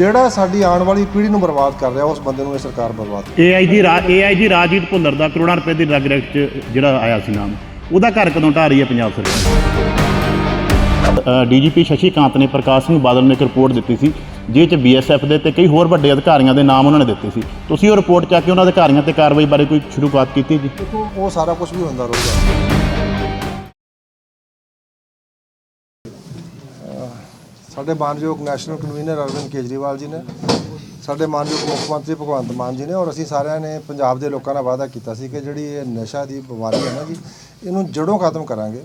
ਜਿਹੜਾ ਸਾਡੀ ਆਉਣ ਵਾਲੀ ਪੀੜ੍ਹੀ ਨੂੰ ਬਰਬਾਦ ਕਰ ਰਿਹਾ ਉਸ ਬੰਦੇ ਨੂੰ ਇਹ ਸਰਕਾਰ ਬਰਬਾਦ ਕਰ ਏਆਈਜੀ ਏਆਈਜੀ ਰਾਜੀਤ ਭੁੱਲਰ ਦਾ ਕਰੋੜਾਂ ਰੁਪਏ ਦੀ ਡਰੱਗ ਰੈਕਟ ਚ ਜਿਹੜਾ ਆਇਆ ਸੀ ਨਾਮ ਉਹਦਾ ਘਰ ਕਦੋਂ ਢਾਹ ਰਹੀ ਹੈ ਪੰਜਾਬ ਸਰਕਾਰ? ਡੀਜੀਪੀ ਸ਼ਸ਼ੀਕਾਂਤ ਨੇ ਪ੍ਰਕਾਸ਼ ਸਿੰਘ ਬਾਦਲ ਨੂੰ ਇੱਕ ਰਿਪੋਰਟ ਦਿੱਤੀ ਸੀ ਜਿਹ ਚ ਬੀਐਸਐਫ ਦੇ ਤੇ ਕਈ ਹੋਰ ਵੱਡੇ ਅਧਿਕਾਰੀਆਂ ਦੇ ਨਾਮ ਉਹਨਾਂ ਨੇ ਦਿੱਤੇ ਸੀ। ਤੁਸੀਂ ਉਹ ਰਿਪੋਰਟ ਚੱਕ ਕੇ ਉਹਨਾਂ ਅਧਿਕਾਰੀਆਂ ਤੇ ਕਾਰਵਾਈ ਬਾਰੇ ਕੋਈ ਸ਼ੁਰੂਆਤ ਕੀਤੀ ਜੀ? ਉਹ ਸਾਰਾ ਕੁਝ ਵੀ ਹੁੰਦਾ ਰਹੂਗਾ ਸਾਡੇ ਮਾਨਯੋਗ ਨੈਸ਼ਨਲ ਕਨਵੀਨਰ ਅਰਵਿੰਦ ਕੇਜਰੀਵਾਲ ਜੀ ਨੇ, ਸਾਡੇ ਮਾਨਯੋਗ ਮੁੱਖ ਮੰਤਰੀ ਭਗਵੰਤ ਮਾਨ ਜੀ ਨੇ ਔਰ ਅਸੀਂ ਸਾਰਿਆਂ ਨੇ ਪੰਜਾਬ ਦੇ ਲੋਕਾਂ ਨਾਲ ਵਾਅਦਾ ਕੀਤਾ ਸੀ ਕਿ ਜਿਹੜੀ ਇਹ ਨਸ਼ਾ ਦੀ ਬਿਮਾਰੀ ਹੈ ਨਾ ਜੀ, ਇਹਨੂੰ ਜੜੋਂ ਖਤਮ ਕਰਾਂਗੇ।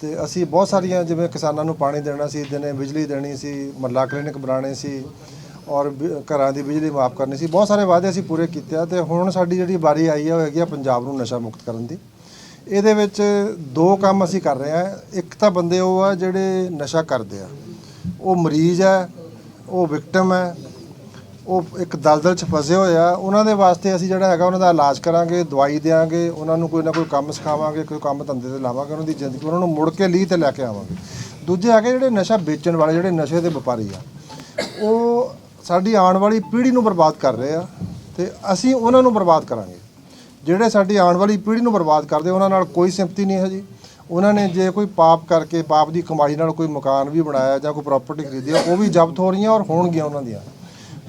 ਤੇ ਅਸੀਂ ਬਹੁਤ ਸਾਰੀਆਂ ਜਿਵੇਂ ਕਿਸਾਨਾਂ ਨੂੰ ਪਾਣੀ ਦੇਣਾ ਸੀ, ਦਿਨੇ ਬਿਜਲੀ ਦੇਣੀ ਸੀ ਮੱਲਾ ਕਲੀਨਿਕ ਬਣਾਉਣੇ ਸੀ ਔਰ ਬਿ- ਘਰਾਂ ਦੀ ਬਿਜਲੀ ਮਾਫ ਕਰਨੀ ਸੀ, ਬਹੁਤ ਸਾਰੇ ਵਾਅਦੇ ਅਸੀਂ ਪੂਰੇ ਕੀਤੇ ਆ ਤੇ ਹੁਣ ਸਾਡੀ ਜਿਹੜੀ ਵਾਰੀ ਆਈ ਹੈ ਉਹ ਹੈਗੀ ਆ ਪੰਜਾਬ ਨੂੰ ਨਸ਼ਾ ਮੁਕਤ ਕਰਨ ਦੀ। ਇਹਦੇ ਵਿੱਚ ਦੋ ਕੰਮ ਅਸੀਂ ਕਰ ਰਹੇ ਹਾਂ ਇੱਕ ਤਾਂ ਬੰਦੇ ਉਹ ਆ ਜਿਹੜੇ ਨਸ਼ਾ ਕਰਦੇ ਆ। ਉਹ ਮਰੀਜ਼ ਹੈ, ਉਹ ਵਿਕਟਮ ਹੈ, ਉਹ ਇੱਕ ਦਲਦਲ 'ਚ ਫਸੇ ਹੋਏ ਆ। ਉਹਨਾਂ ਦੇ ਵਾਸਤੇ ਅਸੀਂ ਜਿਹੜਾ ਹੈਗਾ, ਉਹਨਾਂ ਦਾ ਇਲਾਜ ਕਰਾਂਗੇ, ਦਵਾਈ ਦੇਵਾਂਗੇ ਉਹਨਾਂ ਨੂੰ ਕੋਈ ਨਾ ਕੋਈ ਕੰਮ ਸਿਖਾਵਾਂਗੇ, ਕੋਈ ਕੰਮ ਧੰਦੇ ਤੇ ਲਾਵਾਂਗੇ, ਉਹਨਾਂ ਦੀ ਜ਼ਿੰਦਗੀ ਉਹਨਾਂ ਨੂੰ ਮੁੜ ਕੇ ਲੀਹ ਤੇ ਲੈ ਕੇ ਆਵਾਂਗੇ। ਦੂਜੇ ਹੈਗੇ ਜਿਹੜੇ ਨਸ਼ਾ ਵੇਚਣ ਵਾਲੇ, ਜਿਹੜੇ ਨਸ਼ੇ ਦੇ ਵਪਾਰੀ ਆ, ਉਹ ਸਾਡੀ ਆਉਣ ਵਾਲੀ ਪੀੜ੍ਹੀ ਨੂੰ ਬਰਬਾਦ ਕਰ ਰਹੇ ਆ ਤੇ ਅਸੀਂ ਉਹਨਾਂ ਨੂੰ ਬਰਬਾਦ ਕਰਾਂਗੇ। ਜਿਹੜੇ ਸਾਡੀ ਆਉਣ ਵਾਲੀ ਪੀੜ੍ਹੀ ਨੂੰ ਬਰਬਾਦ ਕਰਦੇ, ਉਹਨਾਂ ਨਾਲ ਕੋਈ ਸਿੰਪਤੀ ਨਹੀਂ ਹੈ ਜੀ। ਉਹਨਾਂ ਨੇ ਜੇ ਕੋਈ ਪਾਪ ਕਰਕੇ ਪਾਪ ਦੀ ਕਮਾਈ ਨਾਲ ਕੋਈ ਮਕਾਨ ਵੀ ਬਣਾਇਆ ਜਾਂ ਕੋਈ ਪ੍ਰਾਪਰਟੀ ਖਰੀਦੀ ਆ, ਉਹ ਵੀ ਜ਼ਬਤ ਹੋ ਰਹੀਆਂ ਔਰ ਹੋਣਗੀਆਂ ਉਹਨਾਂ ਦੀਆਂ।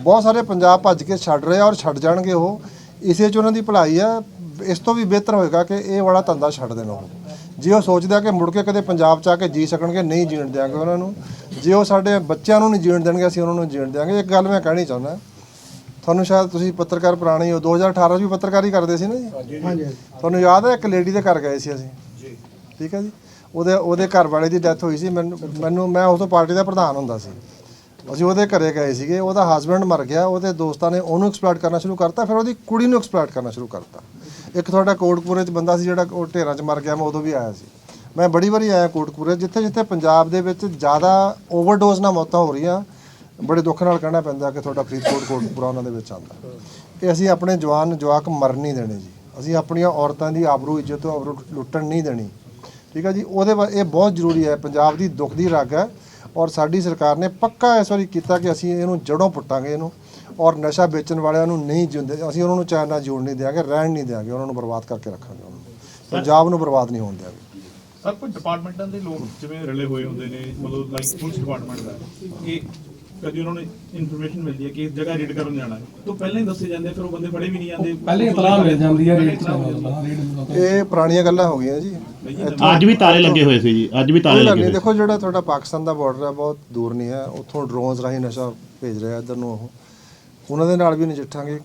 ਬਹੁਤ ਸਾਰੇ ਪੰਜਾਬ ਭੱਜ ਕੇ ਛੱਡ ਰਹੇ ਔਰ ਛੱਡ ਜਾਣਗੇ ਉਹ। ਇਸੇ 'ਚ ਉਹਨਾਂ ਦੀ ਭਲਾਈ ਆ। ਇਸ ਤੋਂ ਵੀ ਬਿਹਤਰ ਹੋਏਗਾ ਕਿ ਇਹ ਵਾਲਾ ਧੰਦਾ ਛੱਡ ਦੇਣ ਉਹ। ਜੇ ਉਹ ਸੋਚਦੇ ਕਿ ਮੁੜ ਕੇ ਕਦੇ ਪੰਜਾਬ 'ਚ ਆ ਕੇ ਜੀ ਸਕਣਗੇ ਨਹੀਂ ਜੀਣ ਦਿਆਂਗੇ ਉਹਨਾਂ ਨੂੰ। ਜੇ ਉਹ ਸਾਡੇ ਬੱਚਿਆਂ ਨੂੰ ਨਹੀਂ ਜੀਣ ਦੇਣਗੇ ਅਸੀਂ ਉਹਨਾਂ ਨੂੰ ਜੀਣ ਦਿਆਂਗੇ। ਇੱਕ ਗੱਲ ਮੈਂ ਕਹਿਣੀ ਚਾਹੁੰਦਾ। ਤੁਹਾਨੂੰ ਸ਼ਾਇਦ ਤੁਸੀਂ ਪੱਤਰਕਾਰ ਪੁਰਾਣੇ ਹੋ 2018 'ਚ ਵੀ ਪੱਤਰਕਾਰੀ ਕਰਦੇ ਸੀ ਨਾ ਜੀ? ਹਾਂਜੀ ਤੁਹਾਨੂੰ ਯਾਦ ਹੈ ਇੱਕ ਲੇਡੀ ਦੇ ਘਰ ਗਏ ਸੀ ਅਸੀਂ? ਠੀਕ ਹੈ ਜੀ? ਉਹਦੇ ਉਹਦੇ ਘਰ ਵਾਲੇ ਦੀ ਡੈਥ ਹੋਈ ਸੀ। ਮੈਨੂੰ ਮੈਨੂੰ, ਮੈਂ ਉਦੋਂ ਪਾਰਟੀ ਦਾ ਪ੍ਰਧਾਨ ਹੁੰਦਾ ਸੀ। ਅਸੀਂ ਉਹਦੇ ਘਰੇ ਗਏ ਸੀਗੇ। ਉਹਦਾ ਹਸਬੰਡ ਮਰ ਗਿਆ। ਉਹਦੇ ਦੋਸਤਾਂ ਨੇ ਉਹਨੂੰ ਐਕਸਪਲੋਇਟ ਕਰਨਾ ਸ਼ੁਰੂ ਕਰਤਾ। ਫਿਰ ਉਹਦੀ ਕੁੜੀ ਨੂੰ ਐਕਸਪਲੋਇਟ ਕਰਨਾ ਸ਼ੁਰੂ ਕਰਤਾ। ਇੱਕ ਤੁਹਾਡਾ ਕੋਟਕਪੂਰੇ 'ਚ ਬੰਦਾ ਸੀ ਜਿਹੜਾ ਉਹ ਢੇਰਾਂ 'ਚ ਮਰ ਗਿਆ। ਮੈਂ ਉਦੋਂ ਵੀ ਆਇਆ ਸੀ। ਮੈਂ ਬੜੀ ਵਾਰੀ ਆਇਆ ਕੋਟਕਪੂਰੇ। ਜਿੱਥੇ ਜਿੱਥੇ ਪੰਜਾਬ ਦੇ ਵਿੱਚ ਜ਼ਿਆਦਾ ਓਵਰਡੋਜ਼ ਨਾਲ ਮੌਤਾਂ ਹੋ ਰਹੀਆਂ, ਬੜੇ ਦੁੱਖ ਨਾਲ ਕਹਿਣਾ ਪੈਂਦਾ ਕਿ ਤੁਹਾਡਾ ਫਰੀਦਕੋਟ, ਕੋਟਕਪੂਰਾ ਉਹਨਾਂ ਦੇ ਵਿੱਚ ਆਉਂਦਾ। ਕਿ ਅਸੀਂ ਆਪਣੇ ਜਵਾਨ, ਜਵਾਕ ਮਰ ਨਹੀਂ ਦੇਣੇ ਜੀ। ਅਸੀਂ ਆਪਣੀਆਂ ਔਰਤਾਂ ਦੀ ਆਬਰੂ, ਇੱਜ਼ਤ ਤੋਂ ਆਬਰੂ ਲੁੱਟਣ ਨਹੀਂ ਦੇਣੀ। ਠੀਕ ਹੈ ਜੀ? ਉਹਦੇ ਵਾ- ਇਹ ਬਹੁਤ ਜ਼ਰੂਰੀ ਹੈ। ਪੰਜਾਬ ਦੀ ਦੁੱਖ ਦੀ ਰਗ ਹੈ ਔਰ ਸਾਡੀ ਸਰਕਾਰ ਨੇ ਪੱਕਾ ਇਸ ਵਾਰੀ ਕੀਤਾ ਕਿ ਅਸੀਂ ਇਹਨੂੰ ਜੜੋਂ ਪੁੱਟਾਂਗੇ ਇਹਨੂੰ ਔਰ ਨਸ਼ਾ ਵੇਚਣ ਵਾਲਿਆਂ ਨੂੰ ਨਹੀਂ ਜਿਉਂਦੇ, ਅਸੀਂ ਉਹਨਾਂ ਨੂੰ ਚੈਨ ਨਾਲ ਜੋੜ ਨਹੀਂ ਦਿਆਂਗੇ, ਰਹਿਣ ਨਹੀਂ ਦਿਆਂਗੇ, ਉਹਨਾਂ ਨੂੰ ਬਰਬਾਦ ਕਰਕੇ ਰੱਖਾਂਗੇ ਉਹਨਾਂ ਨੂੰ। ਪੰਜਾਬ ਨੂੰ ਬਰਬਾਦ ਨਹੀਂ ਹੋਣ ਦਿਆਂਗੇ। ਸਰ, ਕੋਈ ਡਿਪਾਰਟਮੈਂਟਾਂ ਦੇ ਲੋਕ ਜਿਵੇਂ ਰਲੇ ਹੋਏ ਹੁੰਦੇ ਨੇ, ਮਤਲਬ ਲਾਈਕ ਪੁਲਿਸ ਡਿਪਾਰਟਮੈਂਟ ਦਾ ਕਿ ਕਦੀ ਉਹਨਾਂ ਨੂੰ ਇਨਫੋਰਮੇਸ਼ਨ ਮਿਲਦੀ ਹੈ ਕਿ ਇਸ ਜਗ੍ਹਾ ਰੇਡ ਕਰਨ ਜਾਣਾ ਹੈ। ਤਾਂ ਪਹਿਲਾਂ ਹੀ ਦੱਸੇ ਜਾਂਦੇ ਫਿਰ ਉਹ ਬੰਦੇ ਫੜੇ ਵੀ ਨਹੀਂ ਜਾਂਦੇ। ਪਹਿਲੇ ਇਤਲਾਹ ਮਿਲ ਜਾਂਦੀ ਹੈ ਰੇਟ ਇਹ ਪੁਰਾਣੀਆਂ ਗੱਲਾਂ ਹੋ ਗਈਆਂ ਜੀ। ਅੱਜ ਵੀ ਤਾਲੇ ਲੱਗੇ ਹੋਏ ਸੀ ਜੀ ਅੱਜ ਵੀ ਤਾਲੇ ਲੱਗੇ ਹੋਏ ਦੇਖੋ ਜਿਹੜਾ ਤੁਹਾਡਾ ਪਾਕਿਸਤਾਨ ਦਾ ਬਾਰਡਰ ਹੈ ਬਹੁਤ ਦੂਰ ਨਹੀਂ ਹੈ। ਉੱਥੋਂ ਡਰੋਨਸ ਰਾਹੀਂ ਨਸ਼ਾ ਭੇਜ ਰਿਹਾ ਇੱਧਰ ਨੂੰ ਉਹ। ਉਹਨਾਂ ਦੇ ਨਾਲ ਵੀ ਨਜਿੱਠਾਂਗੇ।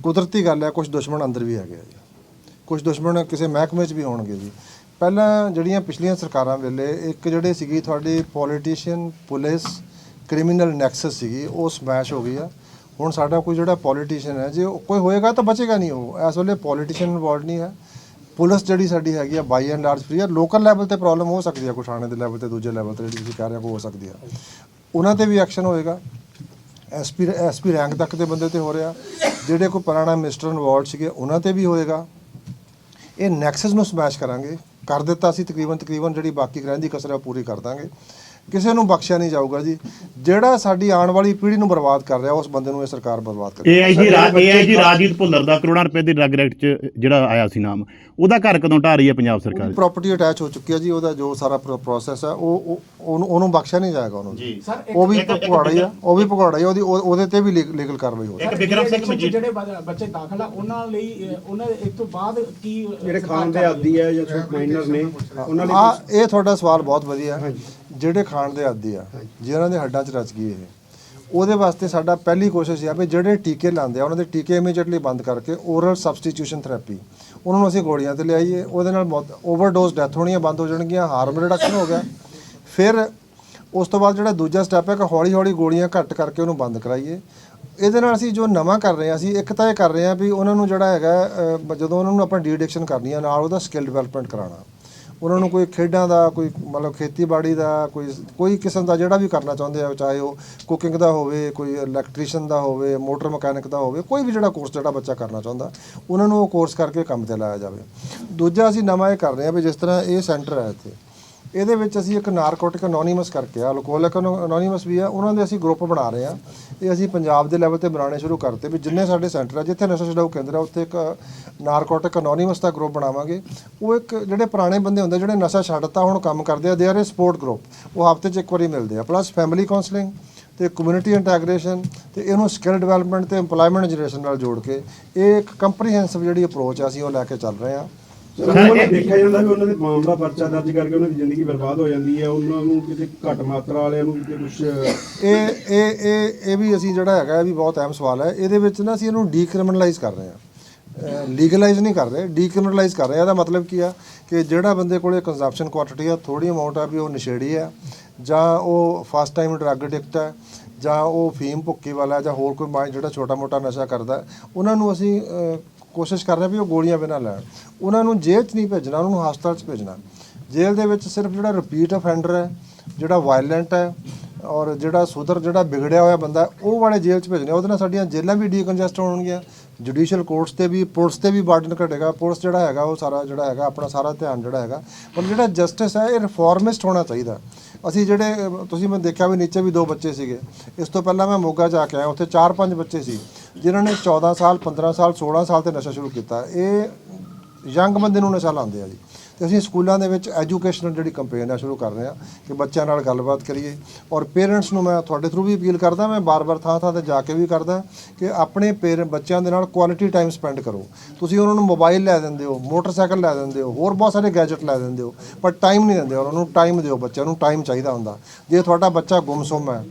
ਕੁਦਰਤੀ ਗੱਲ ਹੈ ਕੁਝ ਦੁਸ਼ਮਣ ਅੰਦਰ ਵੀ ਹੈਗੇ ਆ ਜੀ। ਕੁਝ ਦੁਸ਼ਮਣ ਕਿਸੇ ਮਹਿਕਮੇ 'ਚ ਵੀ ਹੋਣਗੇ ਜੀ। ਪਹਿਲਾਂ ਜਿਹੜੀਆਂ ਪਿਛਲੀਆਂ ਸਰਕਾਰਾਂ ਵੇਲੇ ਇੱਕ ਜਿਹੜੇ ਸੀਗੀ ਤੁਹਾਡੀ ਪੋਲੀਟੀਸ਼ੀਅਨ ਪੁਲਿਸ ਕ੍ਰਿਮੀਨਲ ਨੈਕਸਸ ਸੀਗੀ, ਉਹ ਸਮੈਸ਼ ਹੋ ਗਈ ਆ। ਹੁਣ ਸਾਡਾ ਕੋਈ ਜਿਹੜਾ ਪੋਲੀਟੀਸ਼ੀਅਨ ਹੈ, ਜੇ ਉਹ ਕੋਈ ਹੋਏਗਾ ਤਾਂ ਬਚੇਗਾ ਨਹੀਂ ਉਹ। ਇਸ ਵੇਲੇ ਪੋਲੀਟੀਸ਼ੀਅਨ ਇਨਵੋਲਡ ਨਹੀਂ ਹੈ। ਪੁਲਿਸ ਜਿਹੜੀ ਸਾਡੀ ਹੈਗੀ ਆ ਬਾਈ ਐਂਡ ਲਾਰਜ ਫ੍ਰੀ ਆ। ਲੋਕਲ ਲੈਵਲ ਤੇ ਪ੍ਰੋਬਲਮ ਹੋ ਸਕਦੀ ਆ, ਕੋਈ ਥਾਣੇ ਦੇ ਲੈਵਲ ਤੇ, ਦੂਜੇ ਲੈਵਲ ਤੇ, ਜਿਹੜੀ ਤੁਸੀਂ ਕਹਿ ਰਹੇ ਹੋ ਹੋ ਸਕਦੀ ਆ। ਉਹਨਾਂ ਤੇ ਵੀ ਐਕਸ਼ਨ ਹੋਏਗਾ। ਐਸਪੀ ਐਸਪੀ ਰੈਂਕ ਤੱਕ ਦੇ ਬੰਦੇ ਤੇ ਹੋ ਰਿਹਾ। ਜਿਹੜੇ ਕੋਈ ਪੁਰਾਣਾ ਮਿਨਿਸਟਰ ਇਨਵੋਲਡ ਸੀਗੇ, ਉਹਨਾਂ ਤੇ ਵੀ ਹੋਏਗਾ। ਇਹ ਨੈਕਸਸ ਨੂੰ ਸਮੈਸ਼ ਕਰਾਂਗੇ। ਕਰ ਦਿੱਤਾ ਸੀ ਤਕਰੀਬਨ ਤਕਰੀਬਨ ਜਿਹੜੀ ਬਾਕੀ ਰਹਿੰਦੀ, ਕਸਰ ਹੈ ਉਹ ਪੂਰੀ ਕਰ ਦਾਂਗੇ। ਕਿਸੇ ਨੂੰ ਬਖਸ਼ਿਆ ਨਹੀਂ ਜਾਊਗਾ ਜੀ। ਜਿਹੜਾ ਸਾਡੀ ਆਉਣ ਵਾਲੀ ਪੀੜ੍ਹੀ ਨੂੰ ਬਰਬਾਦ ਕਰ ਰਿਹਾ ਉਸ ਬੰਦੇ ਨੂੰ ਇਹ ਸਰਕਾਰ ਬਰਬਾਦ ਕਰ ਏਆਈਜੀ ਏਆਈਜੀ ਰਾਜੀਤ ਭੁੱਲਰ ਦਾ ਕਰੋੜਾਂ ਰੁਪਏ ਦੀ ਡਰੱਗ ਰੈਕਟ ਚ ਜਿਹੜਾ ਆਇਆ ਸੀ ਨਾਮ ਉਹਦਾ ਘਰ ਕਦੋਂ ਢਾਹ ਰਹੀ ਹੈ ਪੰਜਾਬ ਸਰਕਾਰ? ਪ੍ਰਾਪਰਟੀ ਅਟੈਚ ਹੋ ਚੁੱਕੀ ਹੈ ਜੀ ਉਹਦਾ ਜੋ ਸਾਰਾ ਪ੍ਰੋਸੈਸ ਹੈ ਉਹ ਉਹ- ਉਹਨੂੰ ਉਹਨੂੰ ਬਖਸ਼ਿਆ ਨਹੀਂ ਜਾਏਗਾ ਉਹਨੂੰ। ਜੀ। ਉਹ ਵੀ ਭਗੌੜਾ ਹੀ ਆ ਉਹ ਵੀ ਭਗੌੜਾ ਹੀ ਆ, ਉਹਦੀ ਉਹ- ਉਹਦੇ ਤੇ ਵੀ ਲੀਗਲ ਕਾਰਵਾਈ ਹੋਵੇ ਇੱਕ ਵਿਕਰਮ ਸਿੰਘ ਜਿਹੜੇ- ਬੱਚੇ ਦਾਖਲ ਆ ਉਹਨਾਂ ਲਈ ਉਹਨਾਂ ਦੇ ਇਸ ਤੋਂ ਬਾਅਦ ਕੀ ਜਿਹੜੇ ਖਾਣ ਦੇ ਆਦੀ ਹੈ ਜਾਂ ਮਾਈਨਰ ਨੇ ਉਹਨਾਂ ਲਈ ਆ ਇਹ ਤੁਹਾਡਾ ਸਵਾਲ ਬਹੁਤ ਵਧੀਆ ਹੈ। ਜਿਹੜੇ ਖਾਣ ਦੇ ਆਦੀ ਆ ਜਿਨ੍ਹਾਂ ਦੇ ਹੱਡਾਂ 'ਚ ਰਚ ਗਈ ਇਹ ਉਹਦੇ ਵਾਸਤੇ ਸਾਡਾ ਪਹਿਲੀ ਕੋਸ਼ਿਸ਼ ਇਹ ਆ ਵੀ ਜਿਹੜੇ ਟੀਕੇ ਲਾਉਂਦੇ ਆ ਉਹਨਾਂ ਦੇ ਟੀਕੇ ਇਮੀਡੀਏਟਲੀ ਬੰਦ ਕਰਕੇ ਓਰਲ ਸਬਸਟੀਟਿਊਸ਼ਨ ਥੈਰੇਪੀ ਉਹਨਾਂ ਨੂੰ ਅਸੀਂ ਗੋਲੀਆਂ ਤੇ ਲਿਆਈਏ ਉਹਦੇ ਨਾਲ ਓਵਰਡੋਜ਼ ਡੈਥ ਹੋਣੀਆਂ ਬੰਦ ਹੋ ਜਾਣਗੀਆਂ ਹਾਰਮ ਰਿਡਕਸ਼ਨ ਹੋ ਗਿਆ। ਫਿਰ ਉਸ ਤੋਂ ਬਾਅਦ ਜਿਹੜਾ ਦੂਜਾ ਸਟੈਪ ਹੈ ਕਿ ਹੌਲੀ ਹੌਲੀ ਗੋਲੀਆਂ ਘੱਟ ਕਰਕੇ ਉਹਨੂੰ ਬੰਦ ਕਰਾਈਏ। ਇਹਦੇ ਨਾਲ ਅਸੀਂ ਜੋ ਨਵਾਂ ਕਰ ਰਹੇ ਹਾਂ ਅਸੀਂ ਇੱਕ ਤਾਂ ਇਹ ਕਰ ਰਹੇ ਹਾਂ ਵੀ ਉਹਨਾਂ ਨੂੰ ਜਿਹੜਾ ਹੈਗਾ ਜਦੋਂ ਉਹਨਾਂ ਨੂੰ ਆਪਾਂ ਡੀ ਐਡਿਕਸ਼ਨ ਕਰਨੀ ਆ ਨਾਲ ਉਹਦਾ ਸਕਿੱਲ ਡਿਵੈਲਪਮੈਂਟ ਕਰਾਉਣਾ। ਉਹਨਾਂ ਨੂੰ ਕੋਈ ਖੇਡਾਂ ਦਾ, ਕੋਈ ਮਤਲਬ ਖੇਤੀਬਾੜੀ ਦਾ, ਕੋਈ ਕੋਈ ਕਿਸਮ ਦਾ ਜਿਹੜਾ ਵੀ ਕਰਨਾ ਚਾਹੁੰਦੇ ਆ, ਚਾਹੇ ਉਹ ਕੁਕਿੰਗ ਦਾ ਹੋਵੇ, ਕੋਈ ਇਲੈਕਟ੍ਰੀਸ਼ੀਅਨ ਦਾ ਹੋਵੇ ਮੋਟਰ ਮਕੈਨਿਕ ਦਾ ਹੋਵੇ, ਕੋਈ ਵੀ ਜਿਹੜਾ ਕੋਰਸ ਜਿਹੜਾ ਬੱਚਾ ਕਰਨਾ ਚਾਹੁੰਦਾ, ਉਹਨਾਂ ਨੂੰ ਉਹ ਕੋਰਸ ਕਰਕੇ ਕੰਮ ਤੇ ਲਾਇਆ ਜਾਵੇ। ਦੂਜਾ ਅਸੀਂ ਨਵਾਂ ਇਹ ਕਰ ਰਹੇ ਹਾਂ ਵੀ ਜਿਸ ਤਰ੍ਹਾਂ ਇਹ ਸੈਂਟਰ ਹੈ ਇੱਥੇ ਇਹਦੇ ਵਿੱਚ ਅਸੀਂ ਇੱਕ ਨਾਰਕੋਟਿਕ ਅਨੋਨਿਮਸ ਕਰਕੇ ਆ, ਅਲਕੋਹਲਿਕ ਅਨੋਨਿਮਸ ਵੀ ਆ, ਉਹਨਾਂ ਦੇ ਅਸੀਂ ਗਰੁੱਪ ਬਣਾ ਰਹੇ ਆ। ਇਹ ਅਸੀਂ ਪੰਜਾਬ ਦੇ ਲੈਵਲ ਤੇ ਬਣਾਉਣੇ ਸ਼ੁਰੂ ਕਰਤੇ ਵੀ ਜਿੰਨੇ ਸਾਡੇ ਸੈਂਟਰ ਆ, ਜਿੱਥੇ ਨਸ਼ਾ ਛਡਾਊ ਕੇਂਦਰ ਆ, ਉੱਥੇ ਇੱਕ ਨਾਰਕੋਟਿਕ ਅਨੋਨਿਮਸ ਦਾ ਗਰੁੱਪ ਬਣਾਵਾਂਗੇ। ਉਹ ਇੱਕ ਜਿਹੜੇ ਪੁਰਾਣੇ ਬੰਦੇ ਹੁੰਦੇ ਜਿਹੜੇ ਨਸ਼ਾ ਛੱਡਤਾ, ਹੁਣ ਕੰਮ ਕਰਦੇ ਆ they R A support group ਉਹ ਹਫ਼ਤੇ 'ਚ ਇੱਕ ਵਾਰੀ ਮਿਲਦੇ ਆ। ਪਲੱਸ ਫੈਮਿਲੀ ਕਾਉਂਸਲਿੰਗ ਤੇ ਕਮਿਊਨਿਟੀ ਇੰਟੈਗ੍ਰੇਸ਼ਨ ਤੇ ਇਹਨੂੰ ਸਕਿੱਲ ਡਿਵੈਲਪਮੈਂਟ ਤੇ EMPLOYMENT ਜਨਰੇਸ਼ਨ ਨਾਲ ਜੋੜ ਕੇ ਇਹ ਇੱਕ ਕੰਪਰੀਹੈਂਸਿਵ ਜਿਹੜੀ ਅਪਰੋਚ ਆ, ਅਸੀਂ ਉਹ ਲੈ ਕੇ ਚੱਲ ਰਹੇ ਆ। ਉਹਨਾਂ ਨੇ ਦੇਖਿਆ ਜਾਂਦਾ ਵੀ ਉਹਨਾਂ ਦੇ ਮਾਮਲਾ ਪਰਚਾ ਦਰਜ ਕਰਕੇ ਉਹਨਾਂ ਦੀ ਜ਼ਿੰਦਗੀ ਬਰਬਾਦ ਹੋ ਜਾਂਦੀ ਹੈ ਉਹਨਾਂ ਨੂੰ ਕਿਤੇ ਘੱਟ ਮਾਤਰਾ ਵਾਲਿਆਂ ਨੂੰ ਕਿਤੇ ਕੁਝ ਇਹ ਇਹ ਇਹ ਇਹ ਵੀ ਅਸੀਂ ਜਿਹੜਾ ਹੈਗਾ ਇਹ ਵੀ ਬਹੁਤ ਅਹਿਮ ਸਵਾਲ ਹੈ। ਇਹਦੇ ਵਿੱਚ ਨਾ ਅਸੀਂ ਇਹਨੂੰ ਡੀਕ੍ਰਿਮੀਨਲਾਈਜ਼ ਕਰ ਰਹੇ ਹਾਂ। ਲੀਗਲਾਈਜ਼ ਨਹੀਂ ਕਰ ਰਹੇ ਡੀਕ੍ਰਿਮੀਨਲਾਈਜ਼ ਕਰ ਰਹੇ ਇਹਦਾ ਮਤਲਬ ਕੀ ਆ ਕਿ ਜਿਹੜਾ ਬੰਦੇ ਕੋਲੇ ਕੰਜ਼ੰਪਸ਼ਨ ਕੁਆਂਟੀਟੀ ਆ ਥੋੜੀ ਅਮਾਉਂਟ ਆ ਵੀ ਉਹ ਨਸ਼ੇੜੀ ਆ ਜਾਂ ਉਹ ਫਸਟ ਟਾਈਮ ਡਰੱਗ ਐਡਿਕਟ ਹੈ ਜਾਂ ਉਹ ਫੀਮ ਭੁੱਕੀ ਵਾਲਾ ਜਾਂ ਹੋਰ ਕੋਈ ਜਿਹੜਾ ਛੋਟਾ ਮੋਟਾ ਨਸ਼ਾ ਕਰਦਾ ਉਹਨਾਂ ਨੂੰ ਅਸੀਂ ਕੋਸ਼ਿਸ਼ ਕਰ ਰਹੇ ਵੀ ਉਹ ਗੋਲੀਆਂ ਬਿਨਾਂ ਲੈਣ। ਉਹਨਾਂ ਨੂੰ ਜੇਲ੍ਹ 'ਚ ਨਹੀਂ ਭੇਜਣਾ, ਉਹਨਾਂ ਨੂੰ ਹਸਪਤਾਲ 'ਚ ਭੇਜਣਾ। ਜੇਲ੍ਹ ਦੇ ਵਿੱਚ ਸਿਰਫ ਜਿਹੜਾ ਰਿਪੀਟ ਅਫੈਂਡਰ ਹੈ, ਜਿਹੜਾ ਵਾਇਲੈਂਟ ਹੈ ਔਰ ਜਿਹੜਾ ਸੁਧਰ, ਜਿਹੜਾ ਵਿਗੜਿਆ ਹੋਇਆ ਬੰਦਾ, ਉਹ ਵਾਲੇ ਜੇਲ੍ਹ 'ਚ ਭੇਜਣੇ। ਉਹਦੇ ਨਾਲ ਸਾਡੀਆਂ ਜੇਲ੍ਹਾਂ ਵੀ ਡੀਕਨਜੈਸਟ ਹੋਣਗੀਆਂ। ਜੁਡੀਸ਼ੀਅਲ ਕੋਰਟਸ ਤੇ ਵੀ ਪੁਲਿਸ ਤੇ ਵੀ ਬਾਰਡਨ ਘਟੇਗਾ। ਪੁਲਿਸ ਜਿਹੜਾ ਹੈਗਾ, ਉਹ ਸਾਰਾ ਜਿਹੜਾ ਹੈਗਾ, ਆਪਣਾ ਸਾਰਾ ਧਿਆਨ ਜਿਹੜਾ ਹੈਗਾ। ਪਰ ਜਿਹੜਾ ਜਸਟਿਸ ਹੈ, ਇਹ ਰਿਫਾਰਮਿਸਟ ਹੋਣਾ ਚਾਹੀਦਾ। ਅਸੀਂ ਜਿਹੜੇ, ਤੁਸੀਂ ਮੈਂ ਦੇਖਿਆ ਵੀ ਨੀਚੇ ਵੀ ਦੋ ਬੱਚੇ ਸੀਗੇ। ਇਸ ਤੋਂ ਪਹਿਲਾਂ ਮੈਂ ਮੋਗਾ ਜਾ ਕੇ ਆਇਆ। ਉੱਥੇ 4-5 ਬੱਚੇ ਸੀ। ਜਿਨ੍ਹਾਂ ਨੇ 14 ਸਾਲ 15 ਸਾਲ 16 ਸਾਲ ਤੇ ਨਸ਼ਾ ਸ਼ੁਰੂ ਕੀਤਾ, ਇਹ ਯੰਗ ਬੰਦੇ ਨੂੰ ਨਸ਼ਾ ਲਾਉਂਦੇ ਆ ਜੀ। ਤੇ ਅਸੀਂ ਸਕੂਲਾਂ ਦੇ ਵਿੱਚ ਐਜੂਕੇਸ਼ਨਲ ਜਿਹੜੀ ਕੰਪੇਨ ਆ ਸ਼ੁਰੂ ਕਰ ਰਹੇ ਆ ਕਿ ਬੱਚਿਆਂ ਨਾਲ ਗੱਲਬਾਤ ਕਰੀਏ। ਔਰ ਪੇਰੈਂਟਸ ਨੂੰ ਮੈਂ ਤੁਹਾਡੇ ਥਰੂ ਵੀ ਅਪੀਲ ਕਰਦਾ, ਮੈਂ ਬਾਰ-ਬਾਰ ਥਾਂ-ਥਾਂ ਤੇ ਜਾ ਕੇ ਵੀ ਕਰਦਾ ਕਿ ਆਪਣੇ ਪੇਰ ਬੱਚਿਆਂ ਦੇ ਨਾਲ ਕੁਆਲਿਟੀ ਟਾਈਮ ਸਪੈਂਡ ਕਰੋ। ਤੁਸੀਂ ਉਹਨਾਂ ਨੂੰ ਮੋਬਾਈਲ ਲੈ ਦਿੰਦੇ ਹੋ, ਮੋਟਰਸਾਈਕਲ ਲੈ ਦਿੰਦੇ ਹੋ, ਹੋਰ ਬਹੁਤ ਸਾਰੇ ਗੈਜਟ ਲੈ ਦਿੰਦੇ ਹੋ, ਪਰ ਟਾਈਮ ਨਹੀਂ ਦਿੰਦੇ। ਉਹਨਾਂ ਨੂੰ ਟਾਈਮ ਦਿਓ, ਬੱਚਿਆਂ ਨੂੰ ਟਾਈਮ ਚਾਹੀਦਾ ਹੁੰਦਾ। ਜੇ ਤੁਹਾਡਾ ਬੱਚਾ ਗੁੰਮਸੁੰਮ ਹੈ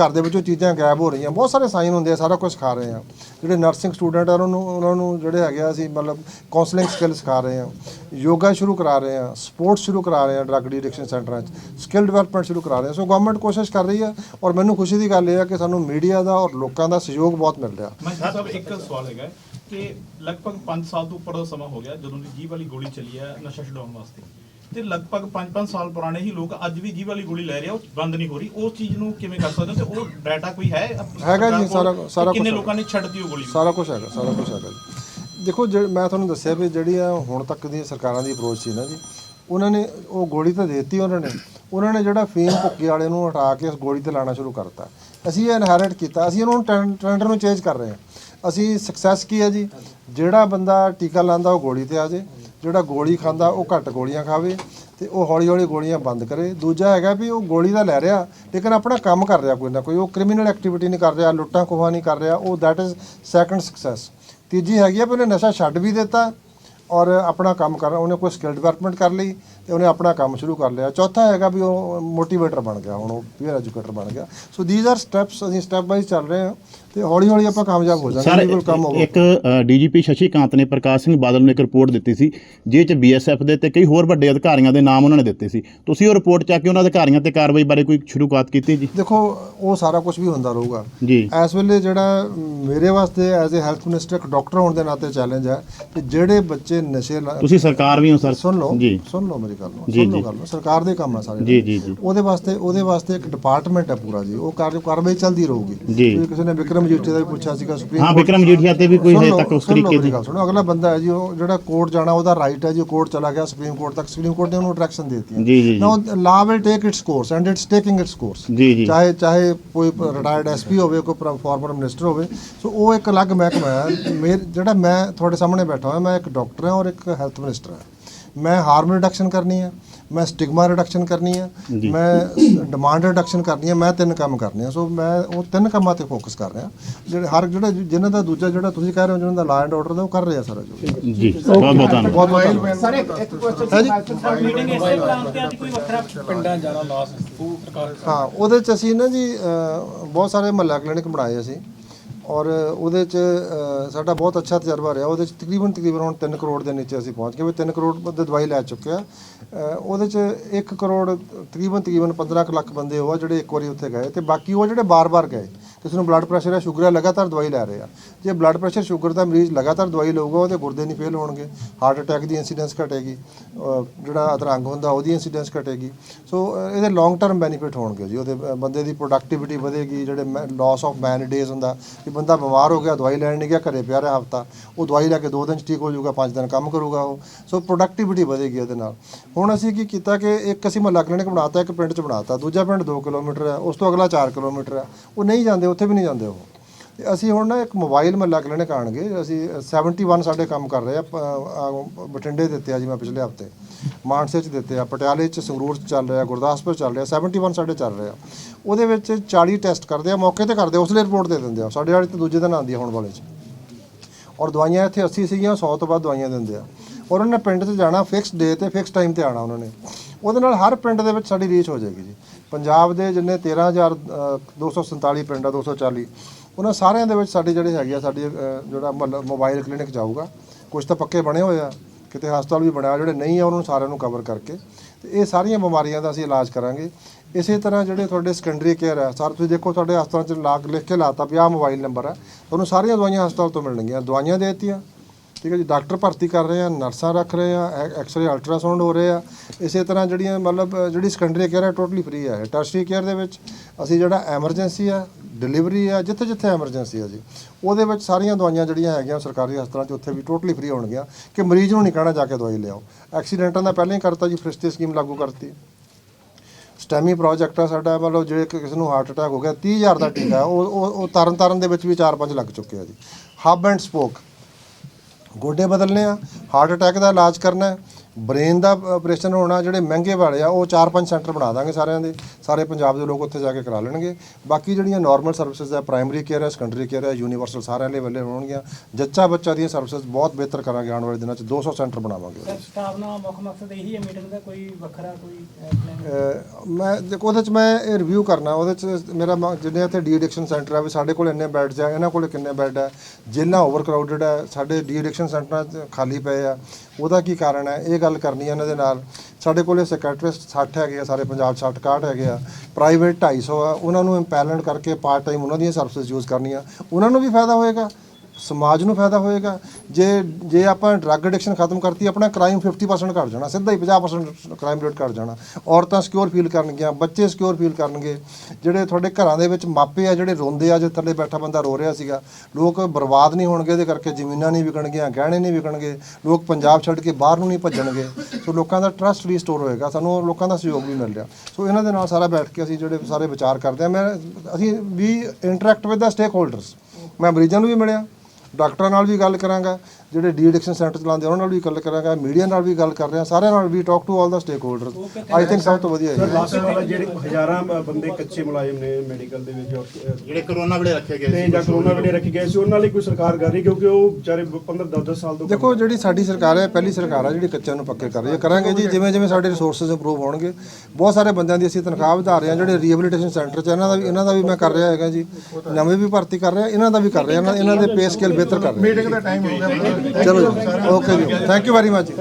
ਘਰ ਦੇ ਵਿੱਚੋਂ ਚੀਜ਼ਾਂ ਗਾਇਬ ਹੋ ਰਹੀਆਂ। ਬਹੁਤ ਸਾਰੇ ਸਾਈਨ ਹੁੰਦੇ ਆ, ਸਾਰਾ ਕੁਝ ਸਿਖਾ ਰਹੇ ਆ। ਜਿਹੜੇ ਨਰਸਿੰਗ ਸਟੂਡੈਂਟ ਆ, ਉਹਨਾਂ ਨੂੰ ਉਹਨਾਂ ਨੂੰ ਜਿਹੜੇ ਹੈਗੇ ਆ, ਅਸੀਂ ਮਤਲਬ ਕਾਉਂਸਲਿੰਗ ਸਕਿੱਲ ਸਿਖਾ ਰਹੇ ਆ। ਯੋਗਾ ਸ਼ੁਰੂ ਕਰਾ ਰਹੇ ਆ ਸਪੋਰਟਸ ਸ਼ੁਰੂ ਕਰਾ ਰਹੇ ਆ ਡਰੱਗ ਐਡਿਕਸ਼ਨ ਸੈਂਟਰਾਂ 'ਚ। ਸਕਿੱਲ ਡਿਵੈਲਪਮੈਂਟ ਸ਼ੁਰੂ ਕਰਾ ਰਹੇ ਆ। ਸੋ ਗਵਰਨਮੈਂਟ ਕੋਸ਼ਿਸ਼ ਕਰ ਰਹੀ ਆ ਔਰ ਮੈਨੂੰ ਖੁਸ਼ੀ ਦੀ ਗੱਲ ਇਹ ਆ ਕਿ ਸਾਨੂੰ ਮੀਡੀਆ ਦਾ ਔਰ ਲੋਕਾਂ ਦਾ ਸਹਿਯੋਗ ਬਹੁਤ ਮਿਲ ਰਿਹਾ। ਮੈਂ ਸਾਹਿਬ ਇੱਕ ਸਵਾਲ ਹੈਗਾ ਕਿ ਲਗਭਗ 5 ਸਾਲ ਤੋਂ ਉੱਪਰ ਦਾ ਸਮਾਂ ਹੋ ਗਿਆ ਜਦੋਂ ਦੀ ਜੀਭ ਵਾਲੀ ਗੋਲੀ ਚੱਲੀ ਹੈ ਨਸ਼ਾ ਛਡਾਉਣ ਵਾਸਤੇ। ਤੇ ਲਗਭਗ 5-5 ਸਾਲ ਪੁਰਾਣੇ ਹੀ ਲੋਕ ਅੱਜ ਵੀ ਜੀਭ ਵਾਲੀ ਗੋਲੀ ਲੈ ਰਹੇ ਆ ਉਹ ਬੰਦ ਨਹੀਂ ਹੋ ਰਹੀ। ਉਸ ਚੀਜ਼ ਨੂੰ ਕਿਵੇਂ ਕਰ ਸਕਦੇ ਤੇ ਉਹ ਡਾਟਾ ਕੋਈ ਹੈ? ਹੈਗਾ ਜੀ, ਸਾਰਾ- ਸਾਰਾ ਕਿੰਨੇ ਲੋਕਾਂ ਨੇ ਛੱਡਤੀ ਉਹ ਗੋਲੀ? ਸਾਰਾ ਕੁਝ ਹੈਗਾ ਸਾਰਾ ਕੁਝ ਹੈਗਾ ਜੀ। ਦੇਖੋ ਜੇ ਮੈਂ ਤੁਹਾਨੂੰ ਦੱਸਿਆ ਵੀ ਜਿਹੜੀ ਆ ਹੁਣ ਤੱਕ ਦੀ ਸਰਕਾਰਾਂ ਦੀ ਅਪਰੋਚ ਸੀ ਨਾ ਜੀ ਉਹਨਾਂ ਨੇ ਉਹ ਗੋਲੀ ਤਾਂ ਦੇਤੀ ਉਹਨਾਂ ਨੇ। ਉਹਨਾਂ ਨੇ ਜਿਹੜਾ ਫੀਮ ਭੁੱਕੀ ਵਾਲੇ ਨੂੰ ਹਟਾ ਕੇ ਉਸ ਗੋਲੀ ਤੇ ਲਾਣਾ ਸ਼ੁਰੂ ਕਰਤਾ। ਅਸੀਂ ਇਹ ਇਨਹੈਰਿਟ ਕੀਤਾ। ਅਸੀਂ ਉਹਨਾਂ ਟੈਂਡਰ ਨੂੰ ਚੇਂਜ ਕਰ ਰਹੇ ਹਾਂ। ਅਸੀਂ ਸਕਸੈਸ ਕੀ ਹੈ ਜੀ? ਜਿਹੜਾ ਬੰਦਾ ਟੀਕਾ ਲਾਉਂਦਾ ਉਹ ਗੋਲੀ ਤੇ ਆ ਜੇ। ਜਿਹੜਾ ਗੋਲੀ ਖਾਂਦਾ, ਉਹ ਘੱਟ ਗੋਲੀਆਂ ਖਾਵੇ ਤੇ ਉਹ ਹੌਲੀ ਹੌਲੀ ਗੋਲੀਆਂ ਬੰਦ ਕਰੇ। ਦੂਜਾ ਹੈਗਾ ਵੀ ਉਹ ਗੋਲੀ ਦਾ ਲੈ ਰਿਹਾ, ਲੇਕਿਨ ਆਪਣਾ ਕੰਮ ਕਰ ਰਿਹਾ ਕੋਈ ਨਾ ਕੋਈ। ਉਹ ਕ੍ਰਿਮੀਨਲ ਐਕਟੀਵਿਟੀ ਨਹੀਂ ਕਰ ਰਿਹਾ, ਲੁੱਟਾਂ ਖੋਹਾਂ ਨਹੀਂ ਕਰ ਰਿਹਾ। ਉਹ ਦੈਟ ਇਜ਼ ਸੈਕੰਡ ਸਕਸੈਸ ਤੀਜੀ ਹੈਗੀ ਆ ਵੀ ਉਹਨੇ ਨਸ਼ਾ ਛੱਡ ਵੀ ਦਿੱਤਾ ਔਰ ਆਪਣਾ ਕੰਮ ਕਰ ਉਹਨੇ ਕੋਈ ਸਕਿੱਲ ਡਿਵੈਲਪਮੈਂਟ ਕਰ ਲਈ ਤੇ ਉਹਨੇ ਆਪਣਾ ਕੰਮ ਸ਼ੁਰੂ ਕਰ ਲਿਆ। ਚੌਥਾ ਹੈਗਾ ਵੀ ਉਹ ਮੋਟੀਵੇਟਰ ਬਣ ਗਿਆ। ਹੁਣ ਉਹ ਪੀਅਰ ਐਜੂਕੇਟਰ ਬਣ ਗਿਆ। ਸੋ ਥੀਸ ਆਰ ਸਟੈਪਸ ਅਸੀਂ ਸਟੈਪ ਬਾਈ ਚੱਲ ਰਹੇ ਹਾਂ। ਤੇ ਹੌਲੀ ਹੌਲੀ ਆਪਾਂ ਕਾਮਯਾਬ ਹੋ ਜਾਵਾਂਗੇ ਬਿਲਕੁਲ ਕੰਮ ਹੋਊਗਾ। ਇੱਕ ਡੀਜੀਪੀ ਸ਼ਸ਼ੀਕਾਂਤ ਨੇ ਪ੍ਰਕਾਸ਼ ਸਿੰਘ ਬਾਦਲ ਨੂੰ ਇੱਕ ਰਿਪੋਰਟ ਦਿੱਤੀ ਸੀ ਜਿਹ ਚ ਬੀਐਸਐਫ ਦੇ ਤੇ ਕਈ ਹੋਰ ਵੱਡੇ ਅਧਿਕਾਰੀਆਂ ਦੇ ਨਾਮ ਉਹਨਾਂ ਨੇ ਦਿੱਤੇ ਸੀ। ਤੁਸੀਂ ਉਹ ਰਿਪੋਰਟ ਚੱਕ ਕੇ ਉਹਨਾਂ ਅਧਿਕਾਰੀਆਂ ਤੇ ਕਾਰਵਾਈ ਬਾਰੇ ਕੋਈ ਸ਼ੁਰੂਆਤ ਕੀਤੀ ਜੀ? ਦੇਖੋ ਉਹ ਸਾਰਾ ਕੁਝ ਵੀ ਹੁੰਦਾ ਰਹੂਗਾ। ਜੀ। ਇਸ ਵੇਲੇ ਜਿਹੜਾ ਮੇਰੇ ਵਾਸਤੇ ਐਜ਼ ਅ ਹੈਲਥ ਮਿਨਿਸਟਰ ਇੱਕ ਡਾਕਟਰ ਹੋਣ ਦੇ ਨਾਤੇ ਚੈਲੰਜ ਹੈ ਕਿ ਜਿਹੜੇ ਬੱਚੇ ਨਸ਼ੇ ਲਾ- ਤੁਸੀਂ ਸਰਕਾਰ ਵੀ ਹੋ ਸਰ। ਸੁਣ ਲਓ ਸੁਣ ਲਓ ਮੇਰੀ ਗੱਲ ਨੂੰ ਸੁਣ ਲਓ। ਗੱਲ ਨੂੰ। ਸਰਕਾਰ ਦੇ ਕੰਮ ਆ ਸਾਰੇ ਜੀ ਜੀ ਜੀ। ਉਹਦੇ ਵਾਸਤੇ ਉਹਦੇ ਵਾਸਤੇ ਇੱਕ ਡਿਪਾਰਟਮੈਂਟ ਹੈ ਪੂਰਾ ਜੀ। ਉਹ ਕਾਰ ਕਾਰਵਾਈ ਚੱਲਦੀ ਰਹੂਗੀ। ਕਿਸੇ ਨੇ ਵਿਕਰਮ ਜੀਠੇ ਦਾ ਵੀ ਪੁੱਛਿਆ ਸੀਗਾ ਸੁਪਰੀਮ ਹਾਂ ਵਿਕਰਮ ਜੀਠੀਆ ਤੇ ਵੀ ਕੋਈ ਹਜੇ ਤੱਕ ਉਸ ਤਰੀਕੇ ਦੀ ਗੱਲ ਸੁਣੋ ਅਗਲਾ ਬੰਦਾ ਹੈ ਜੀ ਉਹ ਜਿਹੜਾ ਕੋਰਟ ਜਾਣਾ ਉਹਦਾ ਰਾਈਟ ਹੈ ਜੀ ਕੋਰਟ ਚਲਾ ਗਿਆ ਸੁਪਰੀਮ ਕੋਰਟ ਤੱਕ ਸੁਪਰੀਮ ਕੋਰਟ ਨੇ ਉਹਨੂੰ ਡਾਇਰੈਕਸ਼ਨ ਦੇ ਦਿੱਤੀ ਜੀ, ਜੀ, ਜੀ। Now law will take its course and it's taking its course ਜੀ, ਜੀ। ਚਾਹੇ ਚਾਹੇ ਕੋਈ ਰਿਟਾਇਰਡ ਐਸਪੀ ਹੋਵੇ ਕੋਈ ਫਾਰਮਰ ਮਿਨਿਸਟਰ ਹੋਵੇ ਸੋ ਉਹ ਇੱਕ ਅਲੱਗ ਮਹਿਕਮਾ ਹੈ। ਮੇਰ ਜਿਹੜਾ ਮੈਂ ਤੁਹਾਡੇ ਸਾਹਮਣੇ ਬੈਠਾ ਹਾਂ ਮੈਂ ਇੱਕ ਡਾਕਟਰ ਹਾਂ ਔਰ ਇੱਕ ਹੈਲਥ ਮਿਨਿਸਟਰ ਹਾਂ। ਮੈਂ ਹਾਰਮ ਰਿਡਕਸ਼ਨ ਕਰਨੀ ਹੈ। ਮੈਂ ਸਟਿਗਮਾ ਰਿਡਕਸ਼ਨ ਕਰਨੀ ਹੈ ਜੀ। ਮੈਂ ਡਿਮਾਂਡ ਰਿਡਕਸ਼ਨ ਕਰਨੀ ਹੈ ਮੈਂ ਤਿੰਨ ਕੰਮ ਕਰਨੇ ਆ। ਸੋ ਮੈਂ ਉਹ ਤਿੰਨ ਕੰਮਾਂ ਤੇ ਫੋਕਸ ਕਰ ਰਿਹਾ। ਜਿਹੜੇ ਹਰ ਜਿਹੜਾ ਜਿਨ੍ਹਾਂ ਦਾ ਦੂਜਾ ਜਿਹੜਾ ਤੁਸੀਂ ਕਹਿ ਰਹੇ ਹੋ ਜਿਹਨਾਂ ਦਾ ਲਾ ਐਂਡ ਆਰਡਰ ਦਾ ਉਹ ਕਰ ਰਿਹਾ ਸਾਰਾ ਜੋ। ਜੀ ਬਹੁਤ ਬਹੁਤ ਧੰਨਵਾਦ। ਬਹੁਤ ਬਹੁਤ ਧੰਨਵਾਦ। ਸਰ ਇੱਕ ਕੁਐਸਚਨ ਮੀਟਿੰਗ ਇਸੇ ਪਲਾਨ ਤੇ ਅੱਜ ਕੋਈ ਵੱਖਰਾ ਪਿੰਡਾਂ ਜ਼ਿਆਦਾ ਲਾਸ ਹਾਂ ਉਹਦੇ ਚ ਅਸੀਂ ਨਾ ਜੀ ਬਹੁਤ ਸਾਰੇ ਮਹੱਲਾ ਕਲੀਨਿਕ ਬਣਾਏ ਅਸੀਂ। ਔਰ ਉਹਦੇ ਚ ਸਾਡਾ ਬਹੁਤ ਅੱਛਾ ਤਜਰਬਾ ਰਿਹਾ। ਉਹਦੇ ਚ ਤਕਰੀਬਨ ਤਕਰੀਬਨ ਹੁਣ 3 ਕਰੋੜ ਦੇ ਨੀਚੇ ਅਸੀਂ ਪਹੁੰਚ ਗਏ। ਵੀ 3 ਕਰੋੜ ਬੰਦੇ ਦਵਾਈ ਲੈ ਚੁੱਕੇ ਆ। ਉਹਦੇ ਚ 1 ਕਰੋੜ, ਤਕਰੀਬਨ ਤਕਰੀਬਨ 15 ਕੁ ਲੱਖ ਬੰਦੇ ਉਹ ਆ ਜਿਹੜੇ ਇੱਕ ਵਾਰੀ ਉੱਥੇ ਗਏ ਤੇ ਬਾਕੀ ਉਹ ਜਿਹੜੇ ਬਾਰ-ਬਾਰ ਗਏ। ਕਿਸੇ ਨੂੰ ਬਲੱਡ ਪ੍ਰੈਸ਼ਰ ਹੈ ਸ਼ੂਗਰ ਹੈ, ਲਗਾਤਾਰ ਦਵਾਈ ਲੈ ਰਹੇ ਆ। ਜੇ ਬਲੱਡ ਪ੍ਰੈਸ਼ਰ ਸ਼ੂਗਰ ਦਾ ਮਰੀਜ਼ ਲਗਾਤਾਰ ਦਵਾਈ ਲਊਗਾ, ਉਹਦੇ ਗੁਰਦੇ ਨਹੀਂ ਫੇਲ ਹੋਣਗੇ। ਹਾਰਟ ਅਟੈਕ ਦੀ ਇੰਸੀਡੈਂਸ ਘਟੇਗੀ ਜਿਹੜਾ ਅਧਰੰਗ ਹੁੰਦਾ, ਉਹਦੀ ਇੰਸੀਡੈਂਸ ਘਟੇਗੀ। ਸੋ ਇਹਦੇ ਲੌਂਗ ਟਰਮ ਬੈਨੀਫਿਟ ਹੋਣਗੇ ਜੀ। ਉਹਦੇ ਬੰਦੇ ਦੀ ਪ੍ਰੋਡਕਟਿਵਿਟੀ ਵਧੇਗੀ, ਜਿਹੜੇ ਲਾਸ ਆਫ ਮੈਨ ਡੇਜ਼ ਹੁੰਦਾ ਕਿ ਬੰਦਾ ਬਿਮਾਰ ਹੋ ਗਿਆ, ਦਵਾਈ ਲੈਣ ਨਹੀਂ ਗਿਆ, ਘਰੇ ਪਿਆ ਰਿਹਾ ਹਫਤਾ, ਉਹ ਦਵਾਈ ਲੈ ਕੇ 2 ਦਿਨ 'ਚ ਠੀਕ ਹੋ ਜਾਊਗਾ 5 ਦਿਨ ਕੰਮ ਕਰੂਗਾ ਉਹ। ਸੋ ਪ੍ਰੋਡਕਟਿਵਿਟੀ ਵਧੇਗੀ ਇਹਦੇ ਨਾਲ। ਹੁਣ ਅਸੀਂ ਕੀ ਕੀਤਾ ਕਿ ਇੱਕ ਅਸੀਂ ਮਹੱਲਾ ਕਲੀਨਿਕ ਬਣਾਤਾ, ਇੱਕ ਪਿੰਡ 'ਚ ਬਣਾਤਾ। ਦੂਜਾ ਪਿੰਡ 2 ਕਿਲੋਮੀਟਰ ਹੈ, ਉਸ ਤੋਂ ਅਗਲਾ 4 ਕਿਲੋਮੀਟਰ ਹੈ। ਉਹ ਨਹੀਂ ਜਾਂਦੇ ਉੱਥੇ ਵੀ ਨਹੀਂ ਜਾਂਦੇ ਉਹ। ਤੇ ਅਸੀਂ ਹੁਣ ਨਾ ਇੱਕ ਮੋਬਾਈਲ ਮਹੱਲਾ ਕਲੀਨਿਕ ਆਣਗੇ ਅਸੀਂ 71 ਸਾਡੇ ਕੰਮ ਕਰ ਰਹੇ ਆ ਪ- ਬਠਿੰਡੇ ਦਿੱਤੇ ਆ ਜੀ ਮੈਂ ਪਿਛਲੇ ਹਫ਼ਤੇ। ਮਾਨਸੇ 'ਚ ਦਿੱਤੇ ਆ, ਪਟਿਆਲੇ 'ਚ, ਸੰਗਰੂਰ 'ਚ ਚੱਲ ਰਿਹਾ, ਗੁਰਦਾਸਪੁਰ ਚੱਲ ਰਿਹਾ 71 ਸਾਡੇ ਚੱਲ ਰਿਹਾ ਉਹਦੇ ਵਿੱਚ 40 ਟੈਸਟ ਕਰਦੇ ਆ, ਮੌਕੇ ਤੇ ਕਰਦੇ ਉਸ ਲਈ ਰਿਪੋਰਟ ਦੇ ਦਿੰਦੇ ਆ। ਸਾਡੇ ਵਾਲੀ ਤਾਂ ਦੂਜੇ ਦਿਨ ਆਉਂਦੀ ਆ ਹੁਣ ਵਾਲੇ 'ਚ। ਔਰ ਦਵਾਈਆਂ ਇੱਥੇ 80 ਸੀਗੀਆਂ 100 ਤੋਂ ਬਾਅਦ ਦਵਾਈਆਂ ਦਿੰਦੇ ਆ। ਔਰ ਉਹਨਾਂ ਨੇ ਪਿੰਡ 'ਚ ਜਾਣਾ ਫਿਕਸ ਡੇ ਤੇ ਫਿਕਸ ਟਾਈਮ ਤੇ ਆਣਾ ਉਹਨਾਂ ਨੇ। ਉਹਦੇ ਨਾਲ ਹਰ ਪਿੰਡ ਦੇ ਵਿੱਚ ਸਾਡੀ ਰੀਚ ਹੋ ਜਾਏਗੀ ਜੀ। ਪੰਜਾਬ ਦੇ ਜਿੰਨੇ 13247 ਪਿੰਡ ਆ 240 ਉਹਨਾਂ ਸਾਰਿਆਂ ਦੇ ਵਿੱਚ ਸਾਡੀ ਜਿਹੜੀ ਹੈਗੀ ਆ, ਸਾਡੀ ਜਿਹੜਾ ਮਹੱਲਾ- ਮੋਬਾਈਲ ਕਲੀਨਿਕ ਜਾਊਗਾ। ਕੁਝ ਤਾਂ ਪੱਕੇ ਬਣੇ ਹੋਏ ਆ, ਕਿਤੇ ਹਸਪਤਾਲ ਵੀ ਬਣਿਆ, ਜਿਹੜੇ ਨਹੀਂ ਆ, ਉਹਨਾਂ ਨੂੰ ਸਾਰਿਆਂ ਨੂੰ ਕਵਰ ਕਰਕੇ। ਤੇ ਇਹ ਸਾਰੀਆਂ ਬਿਮਾਰੀਆਂ ਦਾ ਅਸੀਂ ਇਲਾਜ ਕਰਾਂਗੇ। ਇਸੇ ਤਰ੍ਹਾਂ ਜਿਹੜੇ ਤੁਹਾਡੇ ਸੈਕੰਡਰੀ ਕੇਅਰ ਹੈ ਸਰ, ਤੁਸੀਂ ਦੇਖੋ ਤੁਹਾਡੇ ਹਸਪਤਾਲ 'ਚ ਲਾਗ ਲਿਖ ਕੇ ਲਾਤਾ ਵੀ ਆਹ ਮੋਬਾਈਲ ਨੰਬਰ ਹੈ ਤੁਹਾਨੂੰ ਸਾਰੀਆਂ ਦਵਾਈਆਂ ਹਸਪਤਾਲ ਤੋਂ ਮਿਲਣਗੀਆਂ। ਦਵਾਈਆਂ ਦੇ ਦਿੱਤੀਆਂ ਠੀਕ ਹੈ ਜੀ, ਡਾਕਟਰ ਭਰਤੀ ਕਰ ਰਹੇ ਆ, ਨਰਸਾਂ ਰੱਖ ਰਹੇ ਆ ਐਕਸ-ਰੇ, ਅਲਟਰਾਸਾਊਂਡ ਹੋ ਰਹੇ ਆ। ਇਸੇ ਤਰ੍ਹਾਂ ਜਿਹੜੀਆਂ ਮਤਲਬ, ਜਿਹੜੀ ਸੈਕੰਡਰੀ ਕੇਅਰ ਹੈ ਟੋਟਲੀ ਫ੍ਰੀ ਹੈ ਟਰਸ਼ਰੀ ਕੇਅਰ ਦੇ ਵਿੱਚ ਅਸੀਂ ਜਿਹੜਾ ਐਮਰਜੈਂਸੀ ਆ ਡਿਲੀਵਰੀ ਆ ਜਿੱਥੇ ਜਿੱਥੇ ਐਮਰਜੈਂਸੀ ਆ ਜੀ, ਉਹਦੇ ਵਿੱਚ ਸਾਰੀਆਂ ਦਵਾਈਆਂ ਜਿਹੜੀਆਂ ਹੈਗੀਆਂ ਸਰਕਾਰੀ ਹਸਪਤਾਲਾਂ 'ਚ ਉੱਥੇ ਵੀ ਟੋਟਲੀ ਫ੍ਰੀ ਹੋਣਗੀਆਂ। ਕਿ ਮਰੀਜ਼ ਨੂੰ ਨਹੀਂ ਕਹਿਣਾ ਜਾ ਕੇ ਦਵਾਈ ਲਿਆਓ। ਐਕਸੀਡੈਂਟਾਂ ਦਾ ਪਹਿਲਾਂ ਹੀ ਕਰਤਾ ਜੀ ਫਰਿਸ਼ਤੇ ਸਕੀਮ ਲਾਗੂ ਕਰਤੀ। ਸਟੈਮੀ ਪ੍ਰੋਜੈਕਟ ਆ ਸਾਡਾ, ਮਤਲਬ ਜੇ ਕਿਸੇ ਨੂੰ ਹਾਰਟ ਅਟੈਕ ਹੋ ਗਿਆ 30000 ਦਾ ਟੀਕਾ, ਉਹ ਉਹ ਉਹ ਤਰਨ ਤਾਰਨ ਦੇ ਵਿੱਚ ਵੀ 4-5 ਲੱਗ ਚੁੱਕੇ ਆ ਜੀ। ਹੱਬ ਐਂਡ ਸਪੋਕ ਗੋਡੇ ਬਦਲਨੇ ਆ ਹਾਰਟ ਅਟੈਕ ਦਾ ਇਲਾਜ ਕਰਨਾ ਬ੍ਰੇਨ ਦਾ ਆਪਰੇਸ਼ਨ ਹੋਣਾ ਜਿਹੜੇ ਮਹਿੰਗੇ ਵਾਲੇ ਆ ਉਹ 4-5 ਸੈਂਟਰ ਬਣਾ ਦਾਂਗੇ ਸਾਰਿਆਂ ਦੇ। ਸਾਰੇ ਪੰਜਾਬ ਦੇ ਲੋਕ ਉੱਥੇ ਜਾ ਕੇ ਕਰਾ ਲੈਣਗੇ। ਬਾਕੀ ਜਿਹੜੀਆਂ ਨਾਰਮਲ ਸਰਵਿਸਿਜ਼ ਆ ਪ੍ਰਾਇਮਰੀ ਕੇਅਰ ਹੈ ਸੈਕੰਡਰੀ ਕੇਅਰ ਹੈ ਯੂਨੀਵਰਸਲ ਸਾਰਿਆਂ ਲਈ ਵੱਲੇ ਹੋਣਗੀਆਂ। ਜੱਚਾ ਬੱਚਾ ਦੀਆਂ ਸਰਵਿਸਿਜ਼ ਬਹੁਤ ਬਿਹਤਰ ਕਰਾਂਗੇ ਆਉਣ ਵਾਲੇ ਦਿਨਾਂ 'ਚ। 200 ਸੈਂਟਰ ਬਣਾਵਾਂਗੇ। ਸਟਾਫ ਨਾਲ ਮੁੱਖ ਮਕਸਦ ਇਹੀ ਹੈ ਮੀਟਿੰਗ ਦਾ ਕੋਈ ਵੱਖਰਾ ਕੋਈ ਮੈਂ ਦੇਖੋ ਉਹਦੇ ਚ ਮੈਂ ਇਹ ਰਿਵਿਊ ਕਰਨਾ। ਉਹਦੇ ਚ ਮੇਰਾ ਜਿੰਨੇ ਇੱਥੇ ਡੀ ਐਡਿਕਸ਼ਨ ਸੈਂਟਰ ਆ ਵੀ ਸਾਡੇ ਕੋਲ ਇੰਨੇ ਬੈੱਡਸ ਆ ਇਹਨਾਂ ਕੋਲ ਕਿੰਨੇ ਬੈੱਡ ਆ? ਜੇਲ੍ਹਾਂ ਓਵਰ ਕਰਾਊਡਡ ਆ ਸਾਡੇ ਡੀ ਐਡਿਕਸ਼ਨ ਸੈਂਟਰਾਂ 'ਚ ਖਾਲੀ ਪਏ ਆ। ਉਹਦਾ ਕੀ ਕਾਰਨ ਹੈ? ਇਹ ਗੱਲ ਕਰਨੀ ਹੈ ਇਹਨਾਂ ਦੇ ਨਾਲ। ਸਾਡੇ ਕੋਲੇ ਸੈਕਟਰਿਸਟ 60 ਹੈਗੇ ਆ, ਸਾਰੇ ਪੰਜਾਬ 'ਚ 60 61 ਹੈਗੇ ਆ। ਪ੍ਰਾਈਵੇਟ 250 ਆ, ਉਹਨਾਂ ਨੂੰ ਇੰਪੈਲੈਂਟ ਕਰਕੇ ਪਾਰਟ ਟਾਈਮ ਉਹਨਾਂ ਦੀਆਂ ਸਰਵਿਸਿਜ਼ ਯੂਜ਼ ਕਰਨੀਆਂ। ਉਹਨਾਂ ਨੂੰ ਵੀ ਫਾਇਦਾ ਹੋਏਗਾ? ਸਮਾਜ ਨੂੰ ਫਾਇਦਾ ਹੋਏਗਾ। ਜੇ ਜੇ ਆਪਾਂ ਡਰੱਗ ਐਡਿਕਸ਼ਨ ਖਤਮ ਕਰਤੀ, ਆਪਣਾ ਕ੍ਰਾਈਮ 50% ਘਟ ਜਾਣਾ, ਸਿੱਧਾ ਹੀ 50% ਕ੍ਰਾਈਮ ਰੇਟ ਘਟ ਜਾਣਾ। ਔਰਤਾਂ ਸਿਕਿਉਰ ਫੀਲ ਕਰਨਗੀਆਂ, ਬੱਚੇ ਸਿਕਿਉਰ ਫੀਲ ਕਰਨਗੇ। ਜਿਹੜੇ ਤੁਹਾਡੇ ਘਰਾਂ ਦੇ ਵਿੱਚ ਮਾਪੇ ਆ, ਜਿਹੜੇ ਰੋਂਦੇ ਆ, ਜੇ ਥੱਲੇ ਬੈਠਾ ਬੰਦਾ ਰੋ ਰਿਹਾ ਸੀਗਾ, ਲੋਕ ਬਰਬਾਦ ਨਹੀਂ ਹੋਣਗੇ, ਇਹਦੇ ਕਰਕੇ ਜ਼ਮੀਨਾਂ ਨਹੀਂ ਵਿਕਣਗੀਆਂ, ਗਹਿਣੇ ਨਹੀਂ ਵਿਕਣਗੇ, ਲੋਕ ਪੰਜਾਬ ਛੱਡ ਕੇ ਬਾਹਰ ਨੂੰ ਨਹੀਂ ਭੱਜਣਗੇ। ਸੋ ਲੋਕਾਂ ਦਾ ਟਰਸਟ ਰੀਸਟੋਰ ਹੋਏਗਾ, ਸਾਨੂੰ ਲੋਕਾਂ ਦਾ ਸਹਿਯੋਗ ਵੀ ਮਿਲ ਰਿਹਾ। ਸੋ ਇਹਨਾਂ ਦੇ ਨਾਲ ਸਾਰਾ ਬੈਠ ਕੇ ਅਸੀਂ ਜਿਹੜੇ ਸਾਰੇ ਵਿਚਾਰ ਕਰਦੇ ਆ ਮੈਂ, ਅਸੀਂ ਵੀ interact with the stakeholders ਮੈਂ ਮਰੀਜ਼ਾਂ ਨੂੰ ਵੀ ਮਿਲਿਆ। ਡਾਕਟਰਾਂ ਨਾਲ ਵੀ ਗੱਲ ਕਰਾਂਗਾ। ਜਿਹੜੇ ਡੀ ਐਡਿਕਸ਼ਨ ਸੈਂਟਰ ਚਲਾਉਂਦੇ ਉਹਨਾਂ ਨਾਲ ਵੀ ਗੱਲ ਕਰਾਂਗਾ ਮੀਡੀਆ ਨਾਲ ਵੀ ਗੱਲ ਕਰ ਰਹੇ ਹਾਂ ਸਾਰਿਆਂ ਨਾਲ ਵੀ talk to all the stakeholders I think ਸਭ ਤੋਂ ਵਧੀਆ ਸਰ ਹੈ ਲਾਸਟ ਵਾਲਾ ਜਿਹੜੇ ਹਜ਼ਾਰਾਂ ਬੰਦੇ ਕੱਚੇ ਮੁਲਾਜ਼ਮ ਨੇ ਮੈਡੀਕਲ ਦੇ ਵਿੱਚ ਜਿਹੜੇ ਕਰੋਨਾ ਵੇਲੇ ਰੱਖੇ ਗਏ ਤੇ ਜਾਂ ਕਰੋਨਾ ਵੇਲੇ ਰੱਖੇ ਗਏ ਸੀ ਉਹਨਾਂ ਲਈ ਕੋਈ ਸਰਕਾਰ ਕਰ ਰਹੀ ਕਿਉਂਕਿ ਉਹ ਵਿਚਾਰੇ 15 10 ਸਾਲ ਤੋਂ ਦੇਖੋ ਜਿਹੜੀ ਸਾਡੀ ਸਰਕਾਰ ਹੈ ਪਹਿਲੀ ਸਰਕਾਰ ਹੈ ਜਿਹੜੀ ਕੱਚਿਆਂ ਨੂੰ ਪੱਕੇ ਕਰ ਰਹੀ ਹੈ। ਕਰਾਂਗੇ ਜੀ ਜਿਵੇਂ ਜਿਵੇਂ ਸਾਡੇ ਰਿਸੋਰਸਸ ਇੰਪਰੂਵ ਹੋਣਗੇ ਬਹੁਤ ਸਾਰੇ ਬੰਦਿਆਂ ਦੀ ਅਸੀਂ ਤਨਖਾਹ ਵਧਾ ਰਹੇ ਹਾਂ ਜਿਹੜੇ ਰੀਹੈਬਿਲਿਟੇਸ਼ਨ ਸੈਂਟਰ ਚ ਇਹਨਾਂ ਦਾ ਵੀ ਇਹਨਾਂ ਦਾ ਵੀ ਮੈਂ ਕਰ ਰਿਹਾ ਹੈਗਾ ਜੀ। ਨਵੇਂ ਵੀ ਭਰਤੀ ਕਰ ਰਿਹਾ ਇਹਨਾਂ ਦਾ ਵੀ ਕਰ ਰਿਹਾ ਇਹਨਾਂ ਇਹਨਾਂ ਦੇ ਪੇ ਸਕੇਲ ਬਿਹਤਰ ਕਰ ਰਿਹਾ। ਮੀਟਿੰਗ ਦਾ ਟਾਈਮ ਹੋ ਗਿਆ। ਚਲੋ ਜੀ ਓਕੇ ਜੀ। Thank you very much